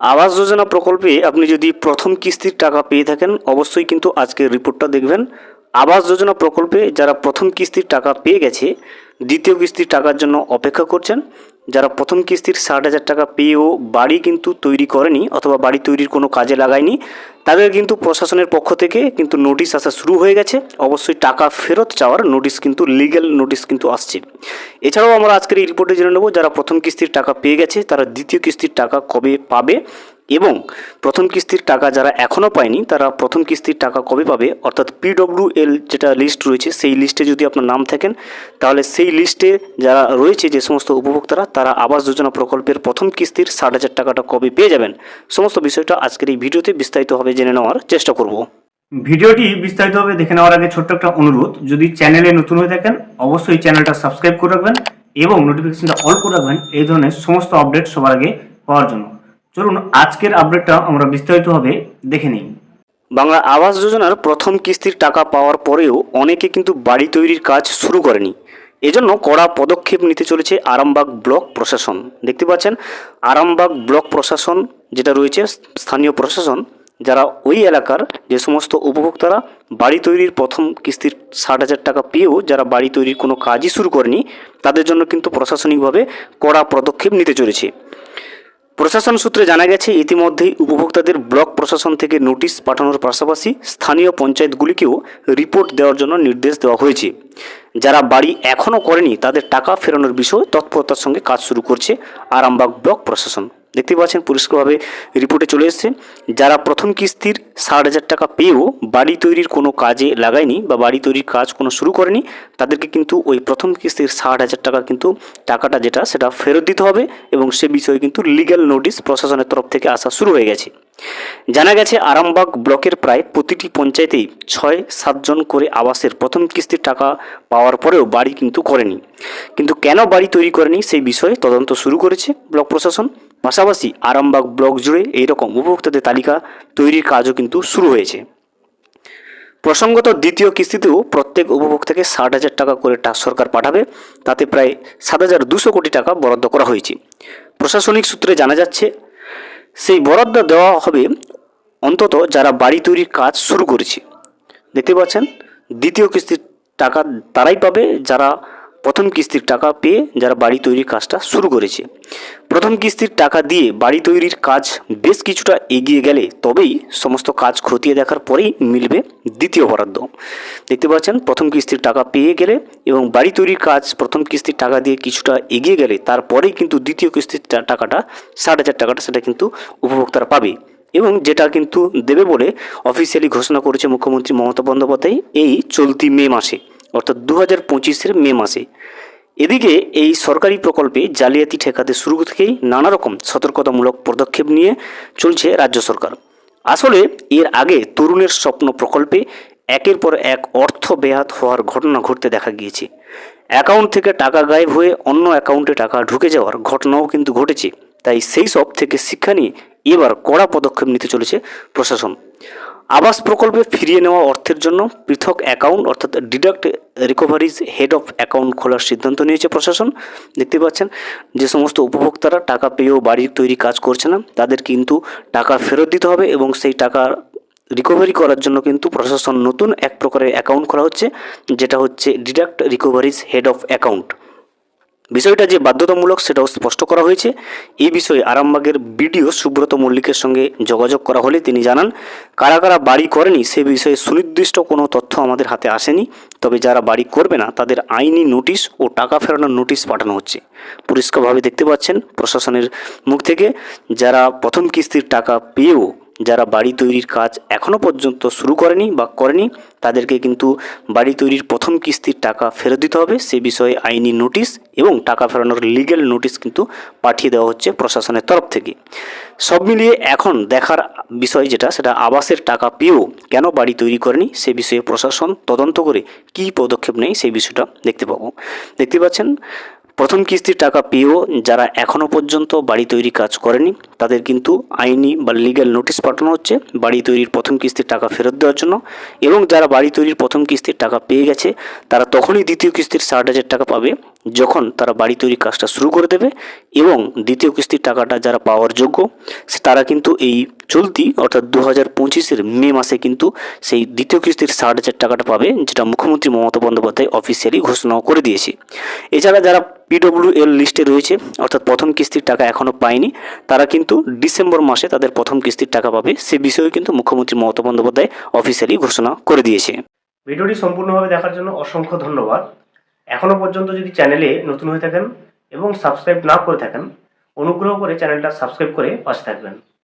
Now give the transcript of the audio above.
আবাস যোজনা প্রকল্পে আপনি যদি প্রথম কিস্তির টাকা পেয়ে থাকেন, অবশ্যই কিন্তু আজকের রিপোর্টটা দেখবেন। আবাস যোজনা প্রকল্পে যারা প্রথম কিস্তির টাকা পেয়ে গেছে, দ্বিতীয় কিস্তির টাকার জন্য অপেক্ষা করছেন। যারা প্রথম কিস্তির ষাট হাজার টাকা পেয়েও বাড়ি কিন্তু তৈরি করেনি অথবা বাড়ি তৈরির কোনো কাজে লাগায়নি, তাদের কিন্তু প্রশাসনের পক্ষ থেকে কিন্তু নোটিশ আসা শুরু হয়ে গেছে। অবশ্যই টাকা ফেরত চাওয়ার নোটিশ কিন্তু লিগ্যাল নোটিশ কিন্তু আসছে। এছাড়াও আমরা আজকের এই রিপোর্টে জেনে নেব, যারা প্রথম কিস্তির টাকা পেয়ে গেছে, তারা দ্বিতীয় কিস্তির টাকা কবে পাবে? এবং প্রথম কিস্তির টাকা যারা এখনও পায়নি, তারা প্রথম কিস্তির টাকা কবে পাবে? অর্থাৎ পিডব্লিউ এল যেটা লিস্ট রয়েছে, সেই লিস্টে যদি আপনার নাম থাকেন, তাহলে সেই লিস্টে যারা রয়েছে যে সমস্ত উপভোক্তারা, তারা আবাস যোজনা প্রকল্পের প্রথম কিস্তির ষাট হাজার টাকাটা কবে পেয়ে যাবেন? সমস্ত বিষয়টা আজকের এই ভিডিওতে বিস্তারিতভাবে জেনে নেওয়ার চেষ্টা করব। ভিডিওটি বিস্তারিতভাবে দেখে নেওয়ার আগে ছোট্ট একটা অনুরোধ, যদি চ্যানেলে নতুন হয়ে থাকেন, অবশ্যই চ্যানেলটা সাবস্ক্রাইব করে রাখবেন এবং নোটিফিকেশনটা অল করে রাখবেন, এই ধরনের সমস্ত আপডেট সবার আগে পাওয়ার জন্য। চলুন, আজকের আপডেটটা আমরা বিস্তারিতভাবে দেখে নিই। বাংলা আবাস যোজনার প্রথম কিস্তির টাকা পাওয়ার পরেও অনেকে কিন্তু বাড়ি তৈরির কাজ শুরু করেনি। এজন্য কড়া পদক্ষেপ নিতে চলেছে আরামবাগ ব্লক প্রশাসন। দেখতে পাচ্ছেন, আরামবাগ ব্লক প্রশাসন যেটা রয়েছে, স্থানীয় প্রশাসন, যারা ওই এলাকার যে সমস্ত উপভোক্তারা বাড়ি তৈরির প্রথম কিস্তির ষাট হাজার টাকা পেয়েও যারা বাড়ি তৈরির কোনো কাজই শুরু করেনি, তাদের জন্য কিন্তু প্রশাসনিকভাবে কড়া পদক্ষেপ নিতে চলেছে। প্রশাসন সূত্রে জানা গেছে, ইতিমধ্যেই উপভোক্তাদের ব্লক প্রশাসন থেকে নোটিশ পাঠানোর পাশাপাশি স্থানীয় পঞ্চায়েতগুলিকেও রিপোর্ট দেওয়ার জন্য নির্দেশ দেওয়া হয়েছে। যারা বাড়ি এখনও করেনি, তাদের টাকা ফেরানোর বিষয়ে তৎপরতার সঙ্গে কাজ শুরু করছে আরামবাগ ব্লক প্রশাসন। দেখতে পাচ্ছেন পরিষ্কারভাবে রিপোর্টে চলে এসেছে। যারা প্রথম কিস্তির ষাট হাজার টাকা পেয়েও বাড়ি তৈরির কোনো কাজে লাগায়নি বা বাড়ি তৈরির কাজ কোনো শুরু করেনি, তাদেরকে কিন্তু ওই প্রথম কিস্তির ষাট হাজার টাকা কিন্তু টাকাটা যেটা সেটা ফেরত দিতে হবে এবং সে বিষয়ে কিন্তু লিগ্যাল নোটিশ প্রশাসনের তরফ থেকে আসা শুরু হয়ে গেছে। জানা গেছে আরামবাগ ব্লকের প্রায় প্রতিটি পঞ্চায়েতেই ছয় সাতজন করে আবাসের প্রথম কিস্তির টাকা পাওয়ার পরেও বাড়ি কিন্তু করেনি। কিন্তু কেন বাড়ি তৈরি করেনি সেই বিষয়ে তদন্ত শুরু করেছে ব্লক প্রশাসন। পাশাপাশি আরামবাগ ব্লক জুড়ে এইরকম উপভোক্তাদের তালিকা তৈরির কাজও কিন্তু শুরু হয়েছে। প্রসঙ্গত দ্বিতীয় কিস্তিতেও প্রত্যেক উপভোক্তাকে ষাট হাজার টাকা করে সরকার পাঠাবে, তাতে প্রায় সাত হাজার দুশো কোটি টাকা বরাদ্দ করা হয়েছে। প্রশাসনিক সূত্রে জানা যাচ্ছে, সেই বরাদ্দ দেওয়া হবে অন্তত যারা বাড়ি তৈরির কাজ শুরু করেছে। দেখতে পাচ্ছেন, দ্বিতীয় কিস্তির টাকা তারাই পাবে যারা প্রথম কিস্তির টাকা পেয়ে যারা বাড়ি তৈরির কাজটা শুরু করেছে। প্রথম কিস্তির টাকা দিয়ে বাড়ি তৈরির কাজ বেশ কিছুটা এগিয়ে গেলে তবেই সমস্ত কাজ খতিয়ে দেখার পরেই মিলবে দ্বিতীয় বরাদ্দ। দেখতে পাচ্ছেন, প্রথম কিস্তির টাকা পেয়ে গেলে এবং বাড়ি তৈরির কাজ প্রথম কিস্তির টাকা দিয়ে কিছুটা এগিয়ে গেলে তারপরেই কিন্তু দ্বিতীয় কিস্তির টাকাটা, ষাট হাজার টাকাটা সেটা কিন্তু উপভোক্তারা পাবে এবং যেটা কিন্তু দেবে বলে অফিসিয়ালি ঘোষণা করেছে মুখ্যমন্ত্রী মমতা বন্দ্যোপাধ্যায় এই চলতি মে মাসে। অর্থাৎ দু হাজার পঁচিশের মে মাসে। এদিকে এই সরকারি প্রকল্পে জালিয়াতি ঠেকাতে শুরু থেকেই নানা রকম সতর্কতামূলক পদক্ষেপ নিয়ে চলছে রাজ্য সরকার। আসলে এর আগে তরুণের স্বপ্ন প্রকল্পে একের পর এক অর্থ বেহাত হওয়ার ঘটনা ঘটতে দেখা গিয়েছে। অ্যাকাউন্ট থেকে টাকা গায়েব হয়ে অন্য অ্যাকাউন্টে টাকা ঢুকে যাওয়ার ঘটনাও কিন্তু ঘটেছে। তাই সেই সব থেকে শিক্ষা নিয়ে এবার কড়া পদক্ষেপ নিতে চলেছে প্রশাসন। আবাস প্রকল্পে ফিরিয়ে নেওয়া অর্থের জন্য পৃথক অ্যাকাউন্ট, অর্থাৎ deduct recoveries head of account খোলার সিদ্ধান্ত নিয়েছে প্রশাসন। দেখতে পাচ্ছেন, যে সমস্ত উপভোক্তারা টাকা পেয়েও বাড়ির তৈরি কাজ করছে না, তাদের কিন্তু টাকা ফেরত দিতে হবে এবং সেই টাকা রিকভারি করার জন্য কিন্তু প্রশাসন নতুন এক প্রকারের অ্যাকাউন্ট খোলা হচ্ছে, যেটা হচ্ছে deduct recoveries head of account. বিষয়টা যে বাধ্যতামূলক সেটাও স্পষ্ট করা হয়েছে। এই বিষয়ে আরামবাগের বিডিও সুব্রত মল্লিকের সঙ্গে যোগাযোগ করা হলে তিনি জানান, কারা কারা বাড়ি করেনি সে বিষয়ে সুনির্দিষ্ট কোনো তথ্য আমাদের হাতে আসেনি, তবে যারা বাড়ি করবে না তাদের আইনি নোটিশ ও টাকা ফেরানোর নোটিশ পাঠানো হচ্ছে। পরিষ্কারভাবে দেখতে পাচ্ছেন প্রশাসনের মুখ থেকে, যারা প্রথম কিস্তির টাকা পেয়েও যারা বাড়ি তৈরির কাজ এখনও পর্যন্ত শুরু করেনি বা করেনি, তাদেরকে কিন্তু বাড়ি তৈরির প্রথম কিস্তির টাকা ফেরত দিতে হবে। সে বিষয়ে আইনি নোটিশ এবং টাকা ফেরানোর লিগ্যাল নোটিশ কিন্তু পাঠিয়ে দেওয়া হচ্ছে প্রশাসনের তরফ থেকে। সব মিলিয়ে এখন দেখার বিষয় যেটা, সেটা আবাসের টাকা পেয়েও কেন বাড়ি তৈরি করেনি, সে বিষয়ে প্রশাসন তদন্ত করে কী পদক্ষেপ নেয়, সেই বিষয়টা দেখতে পাবো। দেখতে পাচ্ছেন প্রথম কিস্তির টাকা পেয়েও যারা এখনও পর্যন্ত বাড়ি তৈরি কাজ করেনি, তাদের কিন্তু আইনি বা লিগ্যাল নোটিশ পাঠানো হচ্ছে বাড়ি তৈরির প্রথম কিস্তির টাকা ফেরত দেওয়ার জন্য। এবং যারা বাড়ি তৈরির প্রথম কিস্তির টাকা পেয়ে গেছে, তারা তখনই দ্বিতীয় কিস্তির ষাট হাজার টাকা পাবে যখন তারা বাড়ি তৈরির কাজটা শুরু করে দেবে। এবং দ্বিতীয় কিস্তির টাকাটা যারা পাওয়ার যোগ্য তারা কিন্তু এই চলতি, অর্থাৎ দু হাজার পঁচিশের মে মাসে কিন্তু সেই দ্বিতীয় কিস্তির ষাট হাজার টাকাটা পাবে, যেটা মুখ্যমন্ত্রী মমতা বন্দ্যোপাধ্যায় অফিসিয়ালি ঘোষণাও করে দিয়েছে। এছাড়া যারা পিডব্লিউ এল লিস্টে রয়েছে, অর্থাৎ প্রথম কিস্তির টাকা এখনও পায়নি, তারা কিন্তু ডিসেম্বর মাসে তাদের প্রথম কিস্তির টাকা পাবে, সে বিষয়েও কিন্তু মুখ্যমন্ত্রী মমতা বন্দ্যোপাধ্যায় অফিসিয়ালি ঘোষণা করে দিয়েছে। ভিডিওটি সম্পূর্ণভাবে দেখার জন্য অসংখ্য ধন্যবাদ। এখনও পর্যন্ত যদি চ্যানেলে নতুন হয়ে থাকেন এবং সাবস্ক্রাইব না করে থাকেন, অনুগ্রহ করে চ্যানেলটা সাবস্ক্রাইব করে পাশে থাকবেন।